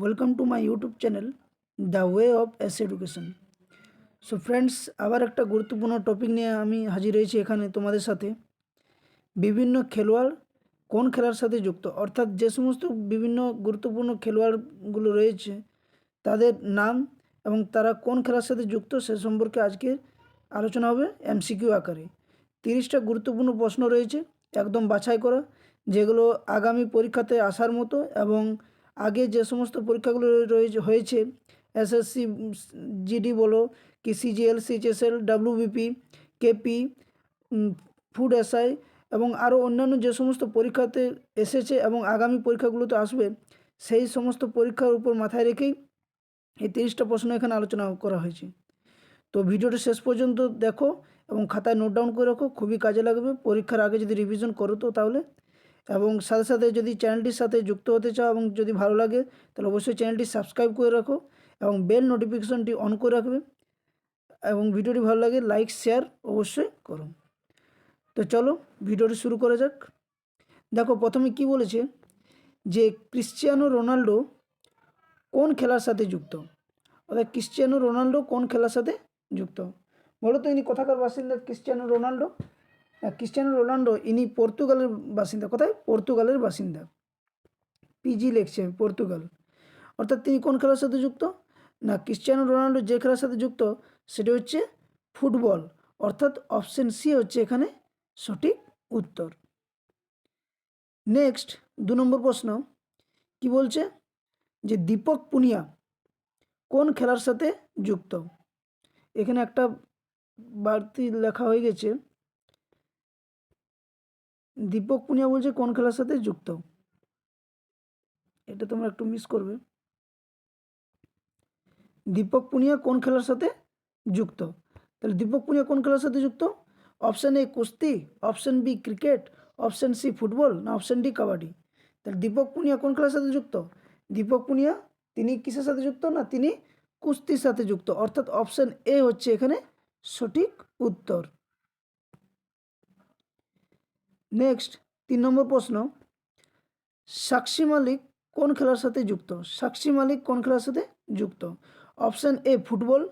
Welcome to my YouTube channel the way of S education so friends আবার একটা গুরুত্বপূর্ণ topic নিয়ে আমি হাজির হয়েছি এখানে তোমাদের সাথে। বিভিন্ন খেলোয়াড় কোন খেলার সাথে যুক্ত? অর্থাৎ যে সমস্ত বিভিন্ন গুরুত্বপূর্ণ খেলোয়াড়গুলো রয়েছে, তাদের নাম এবং তারা কোন খেলার সাথে যুক্ত সে সম্পর্কে আজকে আলোচনা হবে এমসিকিউ আকারে। তিরিশটা গুরুত্বপূর্ণ প্রশ্ন রয়েছে, একদম বাছাই করা, যেগুলো আগামী পরীক্ষাতে আসার মতো এবং আগে যে সমস্ত পরীক্ষাগুলো রয়েছে হয়েছে এসএসসি জিডি বলো, কি CGL CHSL WBP KP food SI এবং আরও অন্যান্য যে সমস্ত পরীক্ষাতে এসেছে এবং আগামী পরীক্ষাগুলোতে আসবে, সেই সমস্ত পরীক্ষার উপর মাথায় রেখেই এই তিরিশটা প্রশ্ন এখানে আলোচনা করা হয়েছে। তো ভিডিওটা শেষ পর্যন্ত দেখো এবং খাতায় নোট ডাউন করে রাখো, খুবই কাজে লাগবে। পরীক্ষার আগে যদি রিভিশন করো তো তাহলে এবং সাথে সাথে যদি চ্যানেলটির সাথে যুক্ত হতে চাও এবং যদি ভালো লাগে, তাহলে অবশ্যই চ্যানেলটি সাবস্ক্রাইব করে রাখো এবং বেল নোটিফিকেশনটি অন করে রাখবে। এবং ভিডিওটি ভালো লাগে, লাইক, শেয়ার অবশ্যই করো। তো চলো, ভিডিওটি শুরু করা যাক। দেখো, প্রথমে কি বলেছে যে ক্রিশ্চিয়ানো রোনাল্ডো কোন খেলার সাথে যুক্ত? অর্থাৎ ক্রিশ্চিয়ানো রোনাল্ডো কোন খেলার সাথে যুক্ত? বলো তো ইনি কোথাকার বাসিন্দা ক্রিশ্চিয়ানো রোনাল্ডো। না, ক্রিশ্চিয়ানো রোনাল্ডো ইনি পর্তুগালের বাসিন্দা। কোথায়? পর্তুগালের বাসিন্দা। পিজি লিখছে পর্তুগাল। অর্থাৎ তিনি কোন খেলার সাথে যুক্ত? না ক্রিশ্চিয়ানো রোনাল্ডো যে খেলার সাথে যুক্ত সেটি হচ্ছে ফুটবল। অর্থাৎ অপশন সি হচ্ছে এখানে সঠিক উত্তর। নেক্সট দু নম্বর প্রশ্ন। কি বলছে? যে দীপক পুনিয়া কোন খেলার সাথে যুক্ত? এখানে একটা বাড়তি লেখা হয়ে গেছে। দীপক পুনিয়া বলছে, কোন খেলার সাথে যুক্ত? এটা তোমরা একটু মিস করবে। দীপক পুনিয়া কোন খেলার সাথে যুক্ত? তাহলে দীপক পুনিয়া কোন খেলার সাথে যুক্ত? অপশান এ কুস্তি option B cricket option C football না অপশান ডি কাবাডি। তাহলে দীপক পুনিয়া কোন খেলার সাথে যুক্ত? দীপক পুনিয়া, তিনি কিসের সাথে যুক্ত? না, তিনি কুস্তির সাথে যুক্ত। অর্থাৎ অপশান এ হচ্ছে এখানে সঠিক উত্তর। নেক্সট তিন নম্বর প্রশ্ন। সাক্ষী মালিক কোন খেলার সাথে যুক্ত? সাক্ষী মালিক কোন খেলার সাথে যুক্ত? Option A football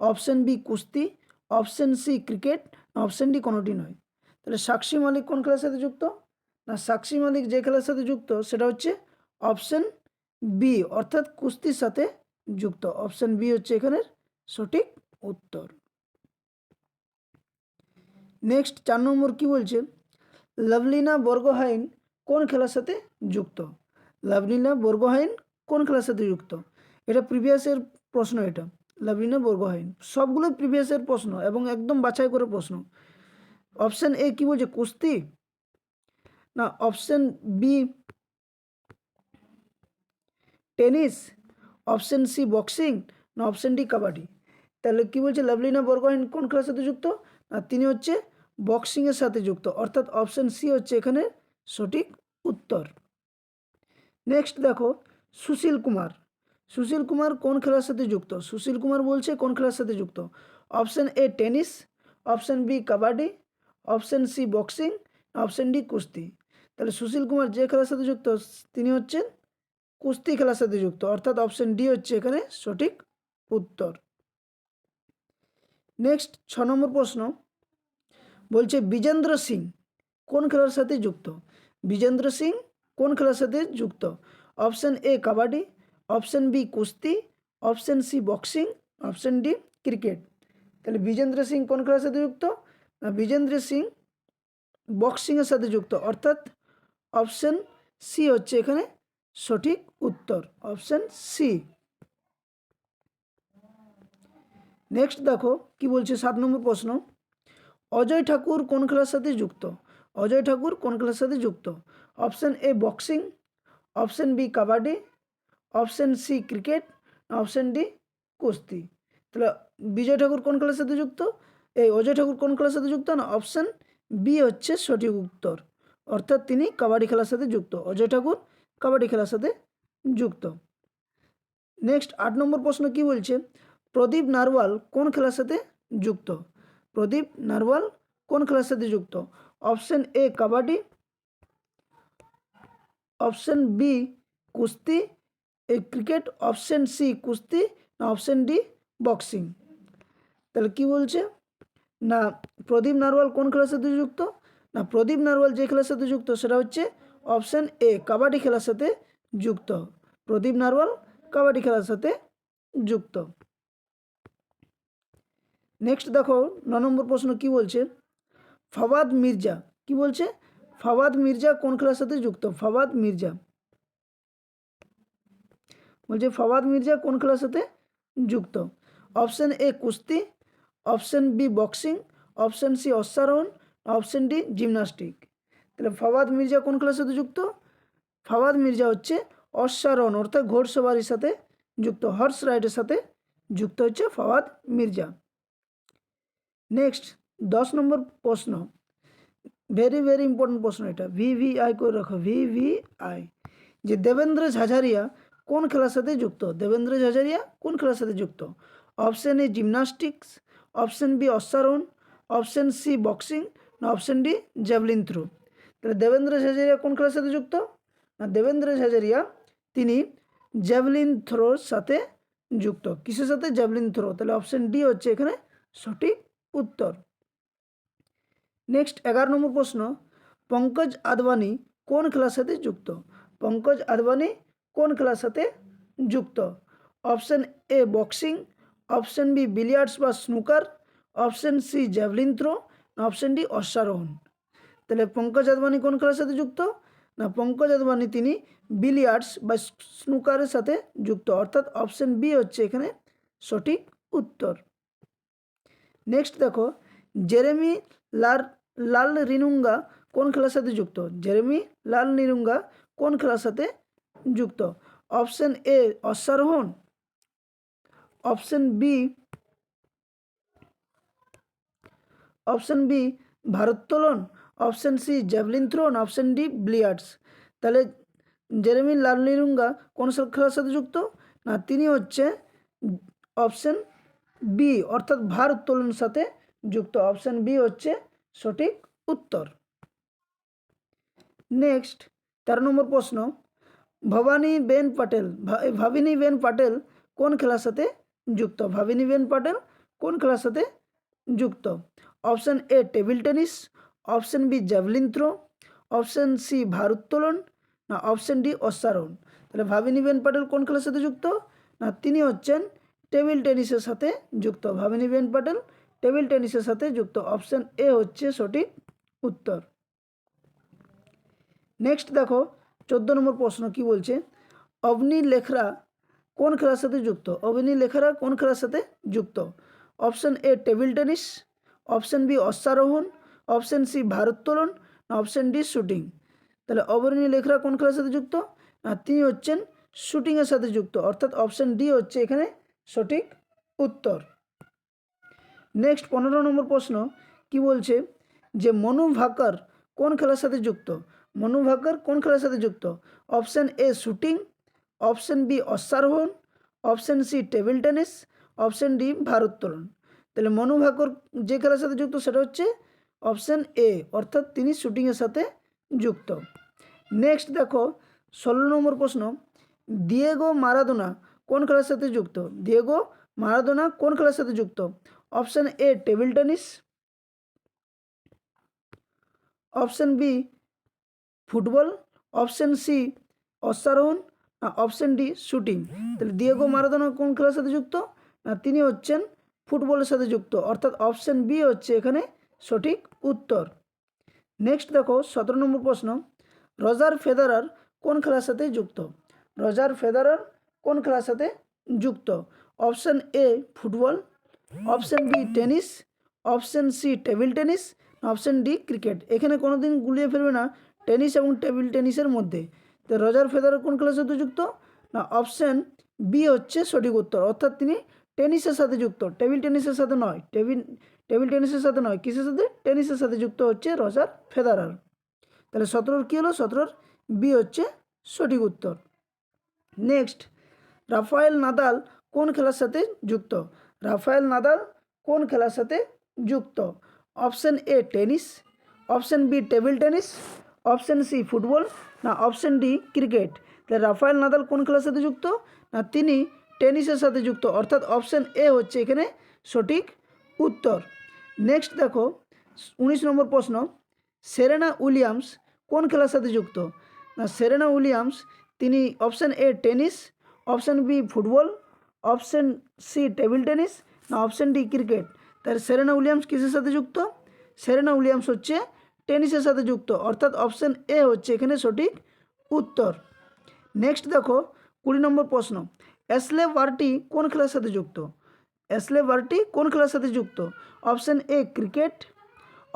option B কুস্তি option C cricket option D কোনোটি নয়। তাহলে সাক্ষী মালিক কোন খেলার সাথে যুক্ত? না সাক্ষী মালিক যে খেলার সাথে যুক্ত, সেটা হচ্ছে অপশান বি অর্থাৎ কুস্তির সাথে যুক্ত। অপশান বি হচ্ছে এখানের সঠিক উত্তর। নেক্সট চার নম্বর কি বলছে? লাভলিনা বর্গহাইন কোন খেলার সাথে যুক্ত? লাভলিনা বর্গহাইন কোন খেলার সাথে যুক্ত? এটা প্রিভিয়াসের প্রশ্ন এটা। লাভলিনা বর্গহাইন। সবগুলো প্রিভিয়াসের প্রশ্ন এবং একদম বাছাই করে প্রশ্ন। অপশান এ কি বলছে? কুস্তি? না option B tennis? Option C boxing না অপশান ডি কাবাডি। তাহলে কী বলছে? লাভলিনা বর্গহাইন কোন খেলার সাথে যুক্ত? না, তিনি হচ্ছে বক্সিংয়ের সাথে যুক্ত। অর্থাৎ অপশান সি হচ্ছে এখানে সঠিক উত্তর। নেক্সট দেখো, সুশীল কুমার। সুশীল কুমার কোন খেলার সাথে যুক্ত? সুশীল কুমার বলছে কোন খেলার সাথে যুক্ত? Option A tennis option B kabaddi option C boxing option D কুস্তি। তাহলে সুশীল কুমার যে খেলার সাথে যুক্ত, তিনি হচ্ছেন কুস্তি খেলার সাথে যুক্ত। অর্থাৎ অপশান ডি হচ্ছে এখানে সঠিক উত্তর। নেক্সট ছ নম্বর প্রশ্ন। বলছে বিজেন্দ্র সিং, কোন খেলার সাথে যুক্ত? বিজেন্দ্র সিং, কোন খেলার সাথে যুক্ত? Option A kabaddi, option B কুস্তি, option C boxing, option D cricket. তাহলে বিজেন্দ্র সিং কোন খেলার সাথে যুক্ত? না, বিজেন্দ্র সিং বক্সিংয়ের সাথে যুক্ত। অর্থাৎ অপশান সি হচ্ছে এখানে সঠিক উত্তর, অপশান সি। নেক্সট দেখো, কি বলছে সাত নম্বর প্রশ্ন। অজয় ঠাকুর কোন খেলার সাথে যুক্ত? অজয় ঠাকুর কোন খেলার সাথে যুক্ত? Option A boxing, option B kabaddi, option C cricket option D কুস্তি। তাহলে বিজয় ঠাকুর কোন খেলার সাথে যুক্ত? এই অজয় ঠাকুর কোন খেলার সাথে যুক্ত? না, অপশান বি হচ্ছে সঠিক উত্তর। অর্থাৎ তিনি কাবাডি খেলার সাথে যুক্ত। অজয় ঠাকুর কাবাডি খেলার সাথে যুক্ত। নেক্সট, আট নম্বর প্রশ্ন কি বলছে? প্রদীপ নারওয়াল কোন খেলার সাথে যুক্ত? প্রদীপ নারওয়াল কোন খেলার সাথে যুক্ত? Option A kabaddi option B কুস্তি ক্রিকেট অপশন সি কুস্তি, না অপশন ডি বক্সিং তাহলে কি বলছে? না, প্রদীপ নারওয়াল কোন খেলার সাথে যুক্ত? না, প্রদীপ নারওয়াল যে খেলার সাথে যুক্ত, সেটা হচ্ছে অপশন এ কাবাডি খেলার সাথে যুক্ত। প্রদীপ নারওয়াল কাবাডি খেলার সাথে যুক্ত। নেক্সট দেখো, ন নম্বর প্রশ্ন কি বলছে? ফাওয়াদ মির্জা, কি বলছে? ফাওয়াদ মির্জা কোন খেলার সাথে যুক্ত? ফাওয়াদ মির্জা। বলছে, ফাওয়াদ মির্জা কোন খেলার সাথে যুক্ত? অপশন এ কুস্তি option B boxing option C অশ্বারোহণ option D gymnastic তাহলে ফাওয়াদ মির্জা কোন খেলার সাথে যুক্ত? ফাওয়াদ মির্জা হচ্ছে অশ্বারোহণ, অর্থাৎ ঘোড়সওয়ারির সাথে যুক্ত হর্স রাইডের সাথে যুক্ত হচ্ছে ফাওয়াদ মির্জা। নেক্সট দশ নম্বর প্রশ্ন। ভেরি ভেরি ইম্পর্টেন্ট প্রশ্ন এটা। ভি ভি আই করে রাখো। ভি ভি আই যে দেবেন্দ্র ঝাঝারিয়া কোন খেলার সাথে যুক্ত? দেবেন্দ্র ঝাঝারিয়া কোন খেলার সাথে যুক্ত? Option A gymnastics option B অশ্বারোহণ option C boxing না অপশন ডি জ্যাভলিন থ্রো তাহলে দেবেন্দ্র ঝাঝারিয়া কোন খেলার সাথে যুক্ত? না, দেবেন্দ্র ঝাঝারিয়া, তিনি জ্যাভলিন থ্রোর সাথে যুক্ত। কিসের সাথে? জ্যাভলিন থ্রো তাহলে অপশন ডি হচ্ছে এখানে সঠিক উত্তর। নেক্সট এগারো নম্বর প্রশ্ন, পঙ্কজ আদবানি কোন খেলার সাথে যুক্ত? পঙ্কজ আদবানি কোন খেলার সাথে যুক্ত? Option A boxing option B billiards বা snooker option C javelin throw option D অশ্বারোহণ। তাহলে পঙ্কজ আদবানি কোন খেলার সাথে যুক্ত? না, পঙ্কজ আদবানি তিনি বিলিয়ার্ডস বা স্নুকারের সাথে যুক্ত। অর্থাৎ অপশন বি হচ্ছে এখানে সঠিক উত্তর। নেক্সট দেখো জেরেমি লার লাল রিনুঙ্গা কোন খেলার সাথে যুক্ত? জেরেমি লাল নিরুঙ্গা কোন খেলার সাথে যুক্ত? অপশন এ অশ্বারোহণ option B option B ভারোত্তোলন option C javelin thrown option D billiards তাহলে জেরেমি লাল নিরুঙ্গা কোন খেলার সাথে যুক্ত? না, তিনি হচ্ছে অপশন বি অর্থাৎ ভার উত্তোলনের সাথে যুক্ত। অপশন বি হচ্ছে সঠিক উত্তর। নেক্সট তেরো নম্বর প্রশ্ন। ভবানী বেন পাটেল ভাবিনী বেন পাটেল কোন খেলার সাথে যুক্ত? ভাবিনী বেন পাটেল কোন খেলার সাথে যুক্ত? Option A table tennis option B javelin throw option C ভারোত্তোলন না অপশন ডি অশ্বারোহণ। তাহলে ভাবিনী বেন পাটেল কোন খেলার সাথে যুক্ত? না, তিনি হচ্ছেন টেবিল টেনিসের সাথে যুক্ত। ভাবিনী বেন পাটেল টেবিল টেনিসের সাথে যুক্ত। অপশন এ হচ্ছে সঠিক উত্তর। নেক্সট দেখো, চোদ্দ নম্বর প্রশ্ন কি বলছে? অবনি লেখরা কোন খেলার সাথে যুক্ত? অবনি লেখরা কোন খেলার সাথে যুক্ত? Option A table tennis, option B অশ্বারোহণ, option C ভারোত্তোলন অপশন ডি শুটিং? তাহলে অবনী লেখরা কোন খেলার সাথে যুক্ত? না, তিনি হচ্ছেন শুটিংয়ের সাথে যুক্ত। অর্থাৎ অপশন ডি হচ্ছে এখানে সঠিক উত্তর। নেক্সট পনেরো নম্বর প্রশ্ন, কি বলছে যে মনু ভাকর কোন খেলার সাথে যুক্ত? মনু ভাকর কোন খেলার সাথে যুক্ত? Option A shooting option B অশ্বারোহণ option C table tennis option D ভারোত্তোলন তাহলে মনু ভাকর যে খেলার সাথে যুক্ত সেটা হচ্ছে অপশান এ অর্থাৎ তিনি শুটিংয়ের সাথে যুক্ত। নেক্সট দেখো, ষোলো নম্বর প্রশ্ন দিয়েগো মারাদোনা কোন খেলার সাথে যুক্ত? দিয়েগো মারাদোনা কোন খেলার সাথে যুক্ত? Option A table tennis option B football option C অশ্বারোহণ option D shooting তাহলে দিয়েগো মারাদোনা কোন খেলার সাথে যুক্ত? না, তিনি হচ্ছেন ফুটবলের সাথে যুক্ত। অর্থাৎ অপশন বি হচ্ছে এখানে সঠিক উত্তর। নেক্সট দেখো, সতেরো নম্বর প্রশ্ন। রজার ফেদারার কোন খেলার সাথে যুক্ত? রজার ফেদারার কোন খেলার সাথে যুক্ত? Option A football, option B tennis, option C table tennis, option D cricket. এখানে কোনো দিন গুলিয়ে ফেলবে না টেনিস এবং টেবিল টেনিসের মধ্যে। তো রজার ফেদারার কোন খেলার সাথে যুক্ত? না, অপশন বি হচ্ছে সঠিক উত্তর। অর্থাৎ তিনি টেনিসের সাথে যুক্ত। টেবিল টেনিসের সাথে নয়, টেবিল টেবিল টেনিসের সাথে নয়। কিসের সাথে? টেনিসের সাথে যুক্ত হচ্ছে রজার ফেদারার। তাহলে সতেরোর কী হলো? সতেরোর বি হচ্ছে সঠিক উত্তর। নেক্সট রাফায়েল নাদাল কোন খেলার সাথে যুক্ত? রাফায়েল নাদাল কোন খেলার সাথে যুক্ত? Option A tennis, option B table tennis, option C football, না অপশন ডি ক্রিকেট। তাহলে রাফায়েল নাদাল কোন খেলার সাথে যুক্ত? না, তিনি টেনিসের সাথে যুক্ত। অর্থাৎ অপশান এ হচ্ছে এখানে সঠিক উত্তর। নেক্সট দেখো, উনিশ নম্বর প্রশ্ন, সেরেনা উইলিয়ামস কোন খেলার সাথে যুক্ত? না, সেরেনা উইলিয়ামস, তিনি option A tennis option B football option C table tennis না অপশান ডি ক্রিকেট তাহলে সেরেনা উইলিয়ামস কিসের সাথে যুক্ত? সেরেনা উইলিয়ামস হচ্ছে টেনিসের সাথে যুক্ত। অর্থাৎ অপশান এ হচ্ছে এখানে সঠিক উত্তর। নেক্সট দেখো, কুড়ি নম্বর প্রশ্ন। অ্যাসলে বার্টি কোন খেলার সাথে যুক্ত? অ্যাসলে বার্টি কোন খেলার সাথে যুক্ত? Option A cricket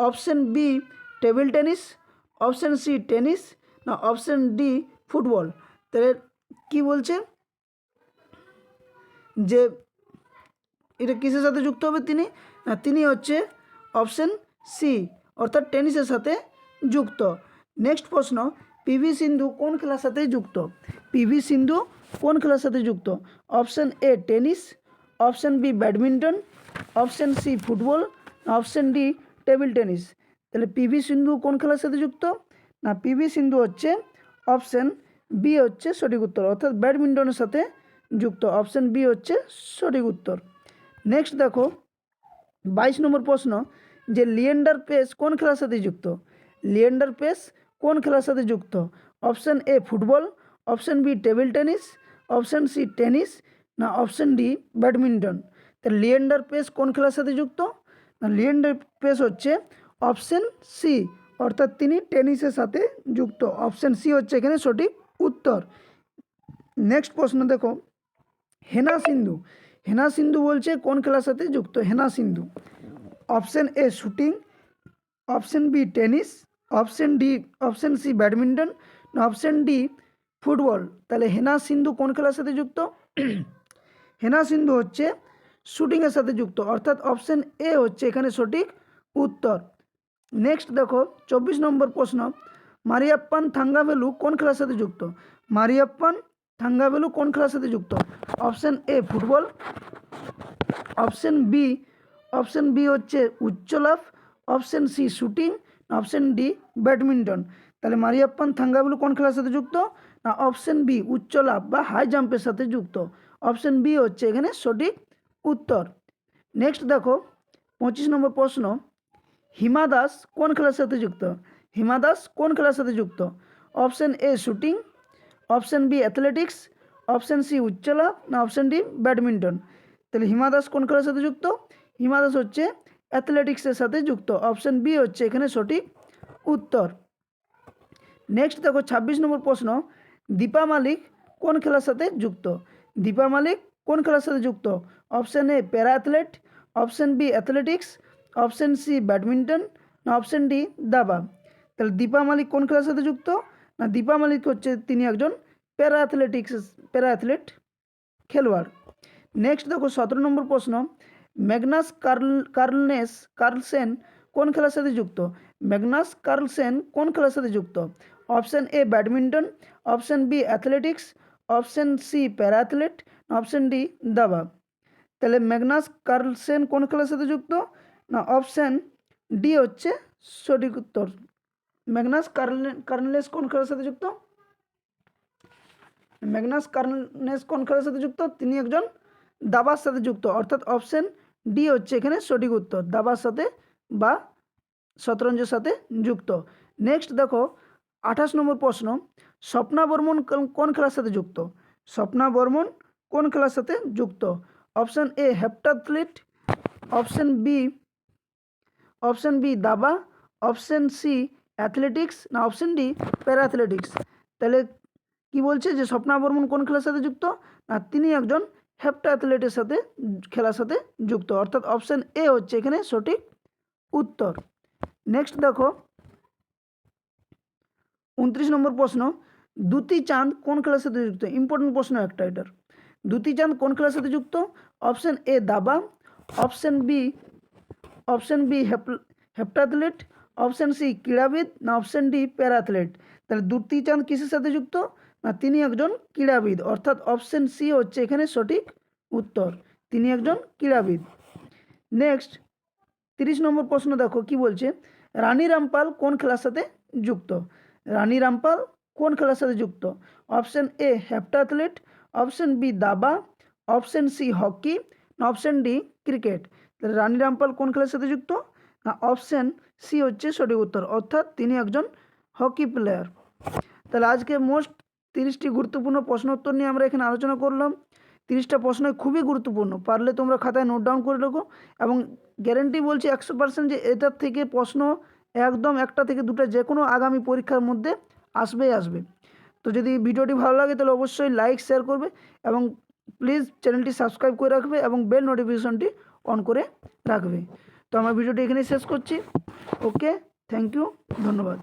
option B table tennis option C tennis না অপশান ডি ফুটবল তাহলে কী বলছে? যে এটা কিসের সাথে যুক্ত হবে তিনি? না, তিনি হচ্ছে অপশান সি অর্থাৎ টেনিসের সাথে যুক্ত। নেক্সট প্রশ্ন পিভি সিন্ধু কোন খেলার সাথে যুক্ত? পিভি সিন্ধু কোন খেলার সাথে যুক্ত? Option A tennis, option B badminton, option C football option D table tennis. তাহলে পিভি সিন্ধু কোন খেলার সাথে যুক্ত? না পিভি সিন্ধু হচ্ছে অপশান বি হচ্ছে সঠিক উত্তর, অর্থাৎ ব্যাডমিন্টনের সাথে যুক্ত। অপশান বি হচ্ছে সঠিক উত্তর। নেক্সট দেখো, বাইশ নম্বর প্রশ্ন, যে লিয়েন্ডার পেস কোন খেলার সাথে যুক্ত? লিয়েন্ডার পেস কোন খেলার সাথে যুক্ত? Option A football, option B table tennis, option C tennis, না অপশান ডি ব্যাডমিন্টন। তা লিয়েন্ডার পেস কোন খেলার সাথে যুক্ত? না লিয়েন্ডার পেস হচ্ছে অপশান সি, অর্থাৎ তিনি টেনিসের সাথে যুক্ত। অপশান সি হচ্ছে এখানে সঠিক উত্তর। নেক্সট প্রশ্ন দেখো হেনা সিন্ধু। হেনা সিন্ধু বলছে কোন খেলার সাথে যুক্ত? Hena Sindhu. Option A shooting option B tennis option D option C badminton option D football তাহলে হেনা সিন্ধু কোন খেলার সাথে যুক্ত? হেনা সিন্ধু হচ্ছে শুটিংয়ের সাথে যুক্ত। অর্থাৎ অপশান এ হচ্ছে এখানে সঠিক উত্তর। নেক্সট দেখো, চব্বিশ নম্বর প্রশ্ন। মারিয়াপ্পান থাঙ্গাভেলু কোন খেলার সাথে যুক্ত? মারিয়াপ্পান থাঙ্গাভেলু কোন খেলার সাথে যুক্ত? Option A football, option B option B হচ্ছে উচ্চ লাভ option C shooting option D badminton. তাহলে মারিয়াপ্পান থাঙ্গাভেলু কোন খেলার সাথে যুক্ত? না অপশান বি উচ্চ লাভ বা হাই জাম্পের সাথে যুক্ত। অপশান বি হচ্ছে এখানে সঠিক উত্তর। নেক্সট দেখো, পঁচিশ নম্বর প্রশ্ন, হিমা দাস কোন খেলার সাথে যুক্ত? হিমা দাস কোন খেলার সাথে যুক্ত? Option A shooting option B athletics, option C উচ্চলা, না অপশান ডি ব্যাডমিন্টন। তাহলে হিমা দাস কোন খেলার সাথে যুক্ত? হিমা দাস হচ্ছে অ্যাথলেটিক্সের সাথে যুক্ত। অপশান বি হচ্ছে এখানে সঠিক উত্তর। নেক্সট দেখো ছাব্বিশ নম্বর প্রশ্ন, দীপা মালিক কোন খেলার সাথে যুক্ত? দীপা মালিক কোন খেলার সাথে যুক্ত? Option A para athlete, option B athletics, option C badminton, না অপশান ডি দাবা। তাহলে দীপা মালিক কোন খেলার সাথে যুক্ত? দীপা মালিক হচ্ছে তিনি একজন প্যারা অ্যাথলেটিক্স প্যারা অ্যাথলেট খেলোয়াড়। নেক্সট দেখো, সতেরো নম্বর প্রশ্ন, ম্যাগনাস কার্ল, কার্লনেস, কার্লসেন কোন খেলার সাথে যুক্ত? ম্যাগনাস কার্লসেন কোন খেলার সাথে যুক্ত? Option A badminton option B athletics option C para athlete option D দাবা। তাহলে ম্যাগনাস কার্লসেন কোন খেলার সাথে যুক্ত? না অপশান ডি হচ্ছে সঠিক উত্তর। ম্যাগনাস কার্নেস কোন খেলার সাথে যুক্ত? ম্যাগনাস কার্নেস কোন খেলার সাথে যুক্ত? তিনি একজন দাবার সাথে যুক্ত। অর্থাৎ অপশান ডি হচ্ছে এখানে সঠিক উত্তর। দাবার সাথে বা শতরঞ্জের সাথে যুক্ত। নেক্সট দেখো, আঠাশ নম্বর প্রশ্ন। স্বপ্না বর্মন কোন- খেলার সাথে যুক্ত? স্বপ্না বর্মন কোন খেলার সাথে যুক্ত? Option A heptathlete option B option B দাবা। অপশান সি অ্যাথলেটিক্স না অপশান ডি প্যারা অ্যাথলেটিক্স তাহলে কি বলছে যে স্বপ্না বর্মন কোন খেলার সাথে যুক্ত? না, তিনি একজন হেপ্টা অ্যাথলেটের সাথে খেলার সাথে যুক্ত। অর্থাৎ অপশান এ হচ্ছে এখানে সঠিক উত্তর। নেক্সট দেখো। উনত্রিশ নম্বর প্রশ্ন দ্যুতি চাঁদ কোন খেলার সাথে যুক্ত? ইম্পর্টেন্ট প্রশ্ন একটা এটার। দ্যুতি চাঁদ কোন খেলার সাথে যুক্ত? অপশান এ দাবা, option B option B heptathlete option C ক্রীড়াবিদ না অপশান ডি প্যারাথলেট তাহলে দ্যুতি চাঁদ কিসের সাথে যুক্ত? না, তিনি একজন ক্রীড়াবিদ অর্থাৎ অপশান সি হচ্ছে এখানে সঠিক উত্তর। তিনি একজন ক্রীড়াবিদ নেক্সট তিরিশ নম্বর প্রশ্ন দেখো, কি বলছে? রানী রামপাল কোন খেলার সাথে যুক্ত? রানী রামপাল কোন খেলার সাথে যুক্ত? Option A heptathlete option B দাবা। অপশন সি হকি না অপশন ডি ক্রিকেট তাহলে রানী রামপাল কোন খেলার সাথে যুক্ত? না অপশন সি হচ্ছে সঠিক উত্তর, অর্থাৎ তিনি একজন হকি প্লেয়ার তাহলে আজকে মোস্ট তিরিশটি গুরুত্বপূর্ণ প্রশ্ন উত্তর নিয়ে আমরা এখানে আলোচনা করলাম। তিরিশটা প্রশ্ন খুবই গুরুত্বপূর্ণ, পারলে তোমরা খাতায় নোট ডাউন করে রাখো এবং গ্যারেন্টি বলছি একশো পার্সেন্ট যে এটার থেকে প্রশ্ন একদম একটা থেকে দুটো যে কোনো আগামী পরীক্ষার মধ্যে আসবেই আসবে। তো যদি ভিডিওটি ভালো লাগে তাহলে অবশ্যই লাইক শেয়ার করবে এবং প্লিজ চ্যানেলটি সাবস্ক্রাইব করে রাখবে এবং বেল নোটিফিকেশনটি অন করে রাখবে। তো আমার ভিডিওটি এখানেই শেষ করছি। ওকে থ্যাংক ইউ ধন্যবাদ।